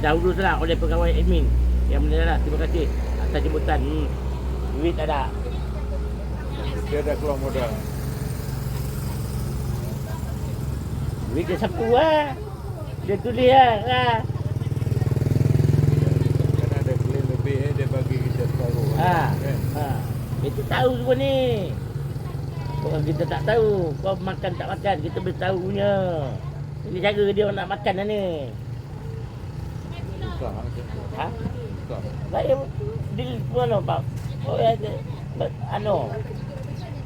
dahulu salah oleh pegawai admin. Yang benar lah. Terima kasih atas jemputan. Hmm. Duit ada. Dia dah keluar modal. Duit dia sapu lah. Dia tulis lah. lah. Kan ada klaim lebih eh, dia bagi kita separuh. Ha. Kan? ha. Kita tahu semua ni. Orang kita tak tahu. Kau makan tak makan. Kita mesti tahu punya. Ini cara dia orang nak makan lah ni. Tu. Ha? Susah. Saya deal mana Pak? Oh ya, ada. Ano?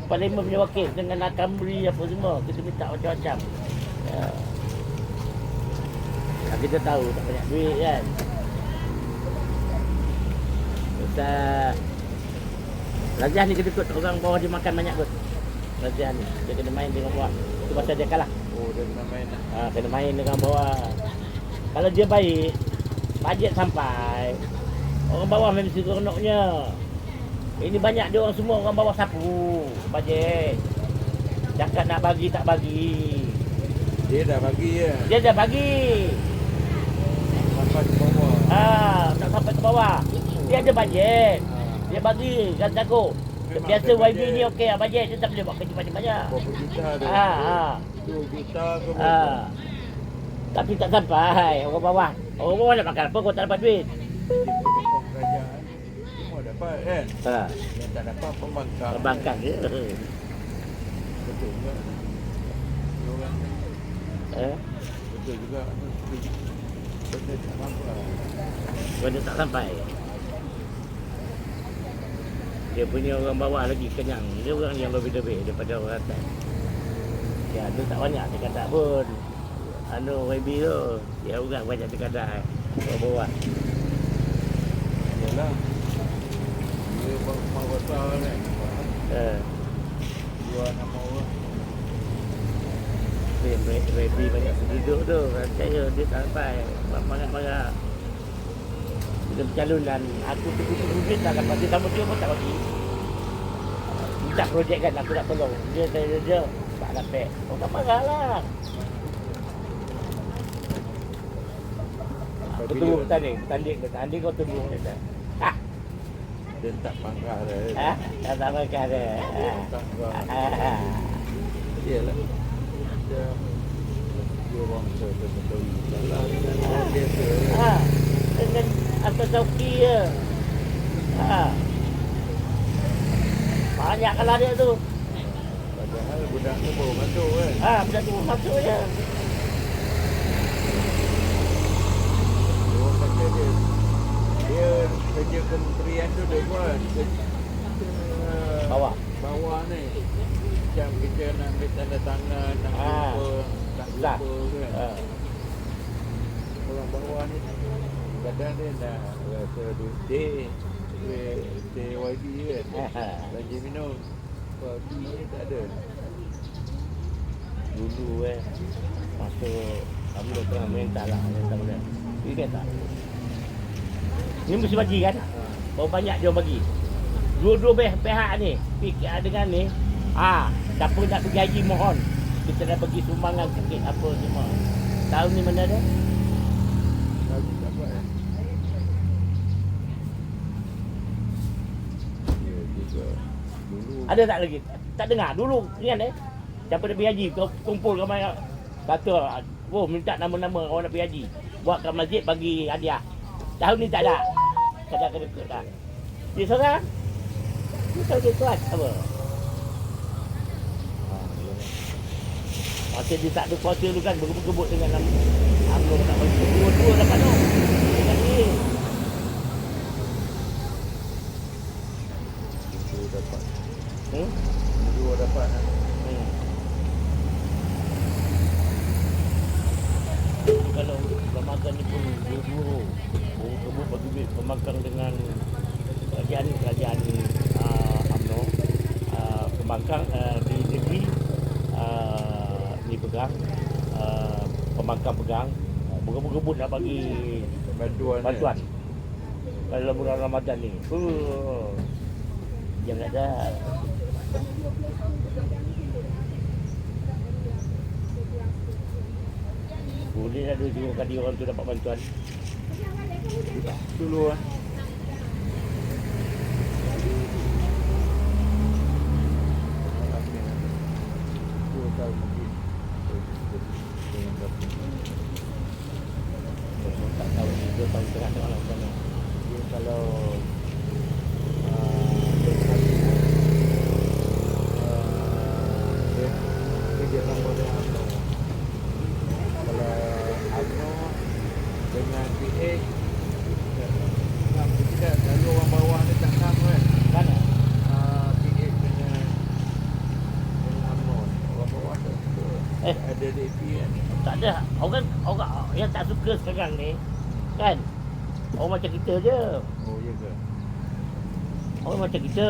Parlimen punya wakil dengan Akamri apa semua. Kita minta macam-macam. Ya. Ya, kita tahu tak banyak duit kan. Ustaz Raziah ni kita ikut orang bawah dia makan banyak kot. Raziah ni dia kena main dengan bawah. Itu pasal dia kalah. Oh, dia kena main lah. Ha, kena main dengan bawah. Kalau dia baik, bajet sampai. Orang bawah memang seronoknya. Ini banyak dia orang semua orang bawah sapu bajet. Cakap nak bagi tak bagi. Dia dah bagi ya. Dia dah bagi. Sampai ke bawah. Ah, tak sampai ke bawah. Dia ada bajet. Ha. Dia bagi kan aku. Memang Biasa YB bajet. ni okey lah bajet dia tak boleh buat kerja banyak-banyak. Berapa juta dia? Ha ha. 2 juta ke berapa? Ha. Tapi tak sampai orang bawah. Orang bawah nak makan apa kau tak dapat duit. Kerajaan. Semua dapat kan? Ha. Yang tak dapat pembangkang. Terbangkang je. Betul juga. Orang. Eh, Betul juga. Benda tak nampak. benda tak sampai. Dia punya orang bawah lagi kenyang. Dia orang yang lebih-lebih daripada orang atas. Ya, dia tak banyak dia kata pun. Anu YB tu, dia orang banyak dia kata orang bawah. Yalah. Dia buat rumah besar kan. Eh, Dua nama orang. YB banyak penduduk tu. Saya dia tak sampai. Banyak-banyak. Kita bercalonan. Aku tunggu-tunggu duit tak dapat. Dia sama dia pun tak bagi. Minta projek kan aku nak tolong. Dia saya dia tak dapat. Orang marah lah. Aku tunggu bertanding. Bertanding. Bertanding kau tunggu. Ha? Dia tak pangkah dia. Ha? Tak tak makan dia. Ha? Pangkah. Ha? Ha? Yalah. Dia dia orang betul-betul dengan orang biasa. Ha? Dengan atas sauki je. Ha? Banyak kalah dia tu. Padahal budak ni baru masuk kan. Ha, budak tu masuk je. Dia orang kata dia dia kerja kementerian tu dia buat kerja Bawah. bawah ni macam kita nak ambil tanda tangan nak Ah. lupa tak Lah. lupa kan Ha. orang bawah ni kadang dia nak rasa duit day YB kan. Ha. belanja minum YB ni tak ada. Dulu eh Masuk Kami dah tengah mental lah. Mental boleh. Ingat tak Ni mesti bagi kan? Berapa banyak dia bagi? Dua-dua pihak, pihak ni. PKR dengan ni. Ah, Siapa nak pergi haji mohon. Kita dah bagi sumbangan sikit Apa semua. Tahu ni mana dia lagi tak dapat kan ya juga dulu Ada tak lagi? Tak dengar. Dulu Ingat eh? Siapa nak pergi haji Kau kumpul ramai Kata Oh minta nama-nama orang nak pergi haji. Buatkan masjid bagi hadiah. Tahun ni tak ada. Kadang kena ikut tak Dia seorang. Dia tahu dia tuan. Apa? Ah. Masa dia tak ada kuasa tu kan Bergebut-gebut dengan nama Amno tak bagi. Dua-dua dapat tu. Dulu dapat Hmm? dulu dapat ah. Hmm. Kalau Ramadan ni pun dua-dua Bergebut bagi duit Pemakan dengan Kerajaan Kerajaan uh, UMNO Pembangkang uh, di negeri uh, Ni pegang uh, Pembangkang pegang. Uh, Bergebut-gebut nak bagi bantuan bantuan. Kalau bulan Ramadan ni. Uh, Jangan ada. Boleh ada dua kali orang tu dapat bantuan? Dulu ah. Dua tahun lagi. Dengan dapat. Saya tak tahu ni dua tahun kalau ah, dia ah. Kalau UMNO dengan PH Ngam tidak Lalu orang bawah ni tak ngam kan Kan? Ah, PH dengan Dengan UMNO ni. Orang bawah tak suka Eh. Ada DP kan Tak ada. Orang orang yang tak suka sekarang ni kan orang macam kita je. Oh ya ke Orang macam kita.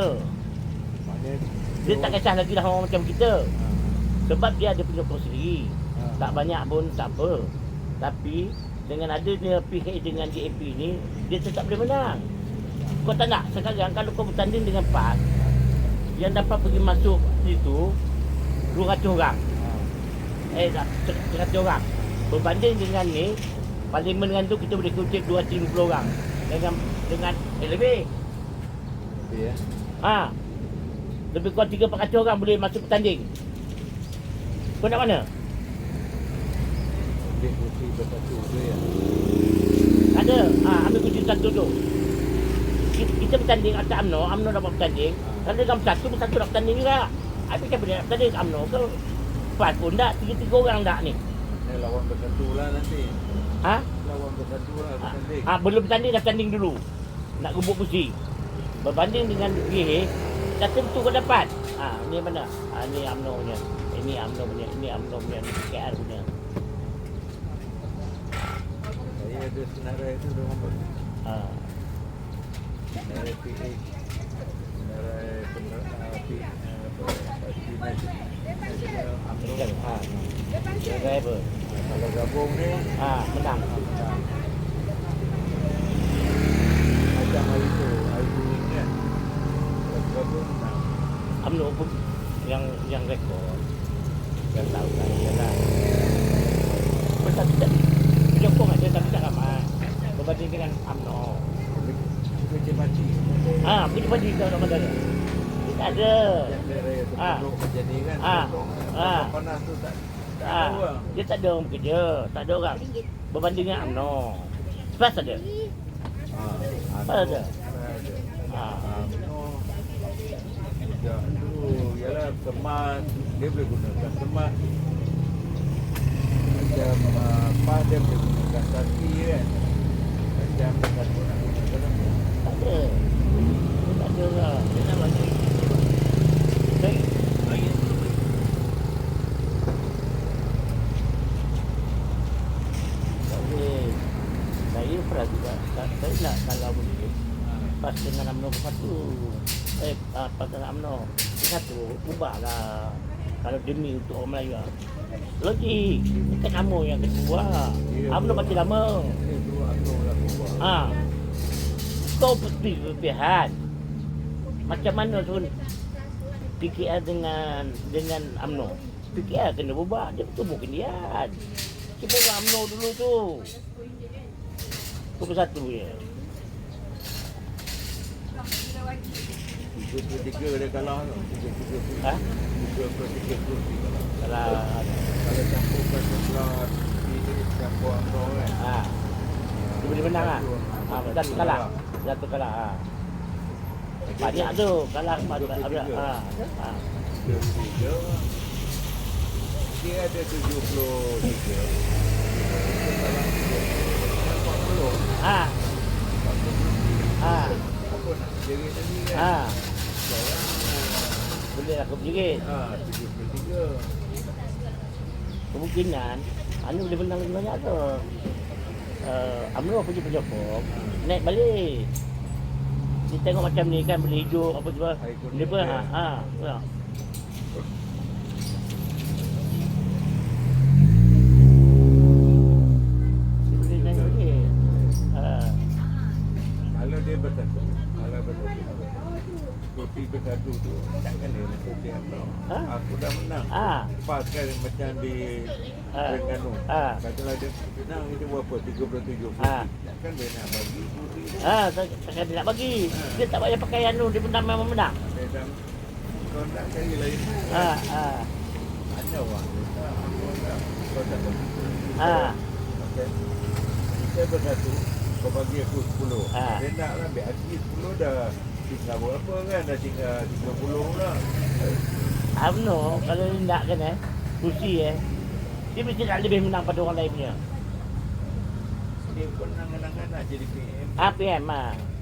Maknanya Dia tak kisah lagi lah orang macam kita. Ah, Sebab dia ada penyokong sendiri. ah. Tak banyak pun tak apa. Tapi dengan adanya PH dengan DAP ni dia tetap boleh menang. Kau tak nak sekarang kalau kau bertanding dengan PAS yang dapat pergi masuk situ 200 orang. Ah. Eh tak 100 orang. Berbanding dengan ni parlimen dengan tu kita boleh kutip 250 orang. Dengan dengan eh, lebih. Tapi ya Ha. Lebih kurang 3 400 orang boleh masuk bertanding. Kau nak mana? Dia kursi bersatu tu ya Ada. Ha, ambil kunci satu tu. Kita, bertanding atas UMNO, UMNO dapat bertanding. Kalau dalam satu, satu nak bertanding juga. Habis siapa dia nak bertanding UMNO ke? Empat pun tak, tiga-tiga orang tak ni. Ni lawan bersatu lah nanti Ha? Lawan bersatu lah Ha, bertanding ha, belum bertanding dah bertanding dulu. Nak rebut kursi. Berbanding dengan GH, dah tentu kau dapat. Ha, ni mana? Ha, ni UMNO punya. Ini UMNO punya, ini UMNO punya, ni KR punya. Saya ada senarai tu dengan ber- Ha. Senarai PH Senarai penerangan api Kan? Ha. Sebagai apa? Kalau gabung ni Ha, menang. ah, Macam hari tu Hari tu kan Kalau pun yang yang rekod. Yang tahu kan ialah Betul tidak penyokong ada tapi berbanding dengan UMNO. Kerja mati Ah, punya bagi kau orang mana? Tak ada. Yang yang Ah. ni kan Ah. Tengok, Ah. Panas tu tak Tak Ah, tahu lah dia tak ada orang bekerja, tak ada orang berbanding dengan UMNO. Sebab ada. Ah, Apa ada? Ada. Ah, Ah, no. Sejak dulu ialah semat dia boleh gunakan semat macam PAS dia boleh gunakan sapi kan macam dekat tu apa tak ada. Tak ada orang. Dia nak bagi. Saya, bagi. Tak boleh. Pernah juga. tak- Saya nak kalau boleh. Pas dengan UMNO bersatu. Eh, ah, pas dengan UMNO. Bersatu, ubahlah. Kalau demi untuk orang Melayu. lah. Logik. Kan kamu yang kedua. Ya, UMNO betul. masih lama. Ha. Kau pasti berpihak. Macam mana pun PKR dengan dengan UMNO. PKR kena berubah. Dia betul bukan dia. Kita orang UMNO dulu tu. Pukul satu je. 33 dia kalah tu 33 kursi Ha? 33 kursi kalah Kalau kalau campur kan ha. Dia boleh menang lah. Ha, satu kalah. Satu kalah. Ha. Banyak tu. Kalah empat. Ha. Ha. Tiga. Dia ada 73. Salah tiga. Empat puluh. Ha. Empat puluh kursi. Ha. Apa nak jerit tadi kan? Ha. Sekarang, Boleh aku berjerit. ah, 73. kemungkinan anu boleh menang lagi banyak tu. Uh, UMNO punya penyokong naik balik. Dia tengok macam ni kan boleh hidup apa semua. Dia pun ha, ha, Aku dah menang. Ah. Pas kan macam di Ah. Terengganu. Ah. Katalah dia menang itu berapa? 37 kursi. Ah. Takkan dia nak bagi. Ah, tak takkan dia nak bagi. Dia tak payah pakai anu, dia menang memang menang. Dia dah kau nak cari lain. Ah, ah. Ada orang kau tak. Ah. Okey. Kita bersatu kau bagi aku 10. Ah. Dia nak lah biar aku 10 dah tinggal berapa kan dah tinggal 30 lah. Amno, kalau dia nak kan eh, kursi eh, dia mesti nak lebih menang pada orang lain punya. Dia pernah kenangan nak jadi PM. Ah.